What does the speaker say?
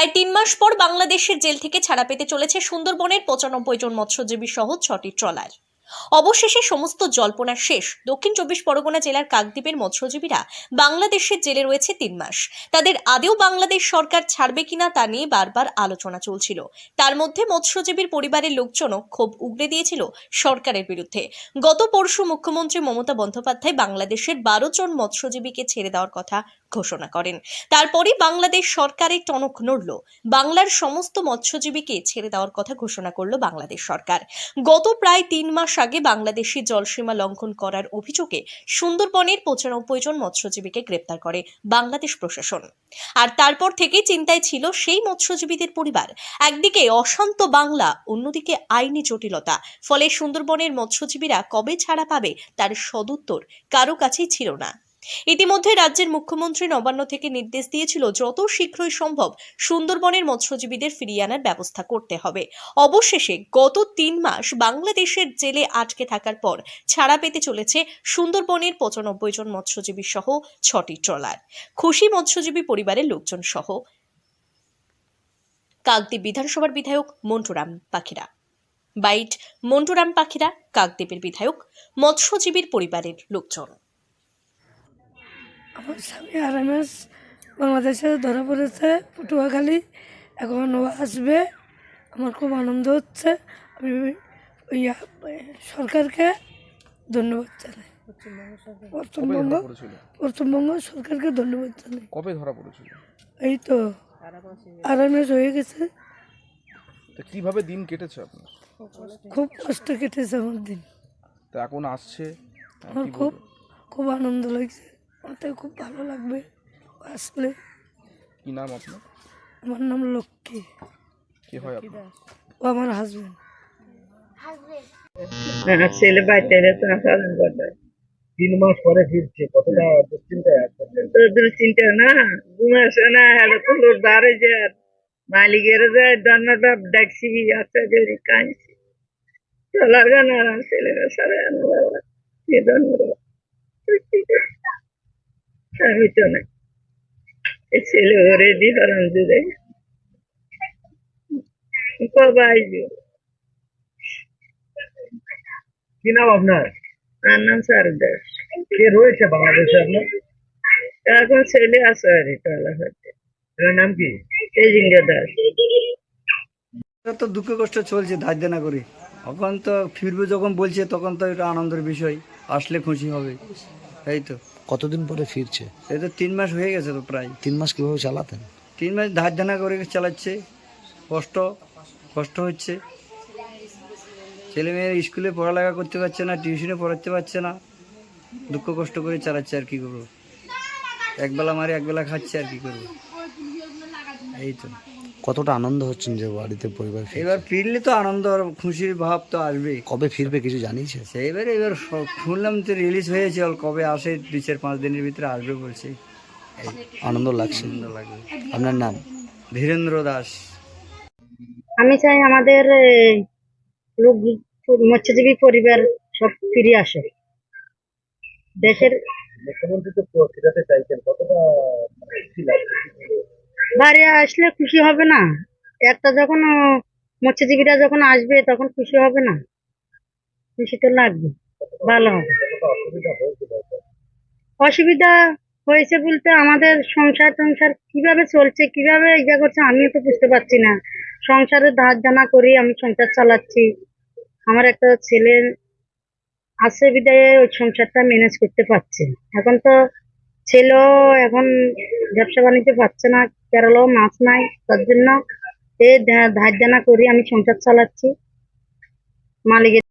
প্রায় তিন মাস পর বাংলাদেশের জেল থেকে ছাড়া পেতে চলেছে সুন্দরবনের পঁচানব্বই জন মৎস্যজীবী সহ ছটি ট্রলার। অবশেষে সমস্ত জল্পনা শেষ। দক্ষিণ চব্বিশ পরগনা জেলার কাকদ্বীপের মৎস্যজীবীরা বাংলাদেশের জেলে রয়েছে তিন মাস। তাদের আদেও বাংলাদেশ সরকার ছাড়বে কিনা তা নিয়ে বারবার আলোচনা চলছিল। তার মধ্যে মৎস্যজীবীর পরিবারের লোকজনও ক্ষোভ উগড়ে দিয়েছিল সরকারের বিরুদ্ধে। গত পরশু মুখ্যমন্ত্রী মমতা বন্দ্যোপাধ্যায় বাংলাদেশের বারো জন মৎস্যজীবীকে ছেড়ে দেওয়ার কথা ঘোষণা করেন। তারপরে বাংলাদেশ সরকারের টনক নড়ল। বাংলার সমস্ত মৎস্যজীবীকে ছেড়ে দেওয়ার কথা ঘোষণা করল বাংলাদেশ সরকার। গত প্রায় তিন মাস আগে বাংলাদেশি জলসীমা লঙ্ঘন করার অভিযোগে সুন্দরবনের পঁচানব্বই জন মৎস্যজীবীকে গ্রেপ্তার করে বাংলাদেশ প্রশাসন। আর তারপর থেকে চিন্তায় ছিল সেই মৎস্যজীবীদের পরিবার। একদিকে অশান্ত বাংলা, অন্যদিকে আইনি জটিলতা। ফলে সুন্দরবনের মৎস্যজীবীরা কবে ছাড়া পাবে তার সদুত্তর কারও কাছেই ছিল না। ইতিমধ্যে রাজ্যের মুখ্যমন্ত্রী নবান্ন থেকে নির্দেশ দিয়েছিল, যত শীঘ্রই সম্ভব সুন্দরবনের মৎস্যজীবীদের ফিরিয়ে আনার ব্যবস্থা করতে হবে। অবশেষে গত তিন মাস বাংলাদেশের জেলে আটকে থাকার পর ছাড়া পেতে চলেছে সুন্দরবনের পঁচানব্বই জন মৎস্যজীবী সহ ছটি ট্রলার। খুশি মৎস্যজীবী পরিবারের লোকজন সহ। কাকদ্বীপ বিধানসভার বিধায়ক মন্টুরাম পাখিরা। বাইট, মন্টুরাম পাখিরা, কাকদ্বীপের বিধায়ক, মৎস্যজীবীর পরিবারের লোকজন। আমার স্বামী আরএমএস বাংলাদেশে ধরা পড়েছে পটুয়াখালী। এখন ও আসবে। আমার খুব আনন্দ হচ্ছে। আমি ইয়া সরকারকে ধন্যবাদ জানাই। পশ্চিমবঙ্গ পশ্চিমবঙ্গ সরকারকে ধন্যবাদ জানাই। কবে ধরা পড়েছিল? এই তো আরএমএস হয়ে গেছে। তা কীভাবে দিন কেটেছে আপনার? খুব কষ্ট কেটেছে আমার দিন। তা এখন আসছে আমার খুব খুব আনন্দ লাগছে। আমার তো খুব ভালো লাগবে আসলে। কি নাম আপনার? আমার নাম লক্ষ্মী। কি হয় আপনার? ও আমার হাজবেন্ড ছেলে বাড়িতে তিন মাস পরে ফিরছে কতটা দুশ্চিন্তায় আছেন তো দুশ্চিন্তা না ঘুমাস না এটা তো লোক বারে যে মালিকের যে দন্নটা দেখছি আছে যে কাঁদছি। চলার গান ছেলেরা সারা না। এই ছেলে ওরে দি হরণ জুড়ে কবে কি নাম আপনার? আর নাম সারদাস কে রয়েছে বাংলাদেশে আপনার? এখন ছেলে আছে আর এটা হচ্ছে এর নাম কি? এই জিঙ্গা দাস। তো দুঃখ কষ্ট চলছে ধার্য না করে। এখন তো ফিরবে যখন বলছে তখন তো এটা আনন্দের বিষয়। আসলে খুশি হবে। তাই তো। কতদিন পরে ফিরছে? এই তো তিন মাস হয়ে গেছে তো প্রায়। তিন মাস কীভাবে চালাতেন? তিন মাস ধার দেনা করে চালাচ্ছে। কষ্ট কষ্ট হচ্ছে। ছেলে মেয়ের স্কুলে পড়ালেখা করতে পারছে না টিউশনে পড়াতে পারছে না। দুঃখ কষ্ট করে চালাচ্ছে আর কি করব? একবেলা মারে একবেলা খাচ্ছে আর কি করব? এই তো। কতটা আনন্দ হচ্ছেন যে বাড়িতে পরিবার এবার ফিরলে তো আনন্দ আর খুশির ভাব তো আসবেই কবে ফিরবে কিছু জানিয়েছে? সেইবার এবার শুনলাম তো রিলিজ হয়েছে কবে আসে দুই চার পাঁচ দিনের ভিতরে আসবে বলছে। আনন্দ লাগছে? আনন্দ লাগবে। আপনার নাম? ধীরেন্দ্র দাস। আমি চাই আমাদের এই, লোক মৎস্যজীবী পরিবার সব ফিরে আসে। দেশের মুখ্যমন্ত্রী তো ফিরাতে চাইছেন কতটা বাইরে আসলে খুশি হবে না। একটা যখন মৎস্যজীবীরা যখন আসবে, তখন খুশি হবে না। খুশি তো লাগবে, ভালো হবে। অসুবিধা হয়েছে বলতে আমাদের সংসার টংসার কীভাবে চলছে, কীভাবে ইয়া করছে আমিও তো বুঝতে পারছি না। সংসারে ধার জানা করি আমি সংসার চালাচ্ছি। আমার একটা ছেলে আছে বিদায়ে, ওই সংসারটা ম্যানেজ করতে পারছে এখন তো ছেলেও এখন ব্যবসা বাণিজ্য পাচ্ছে না, কেরলেও মাছ নাই, তার জন্য এই ধার জানা করি, আমি সংসার চালাচ্ছি। মালিকের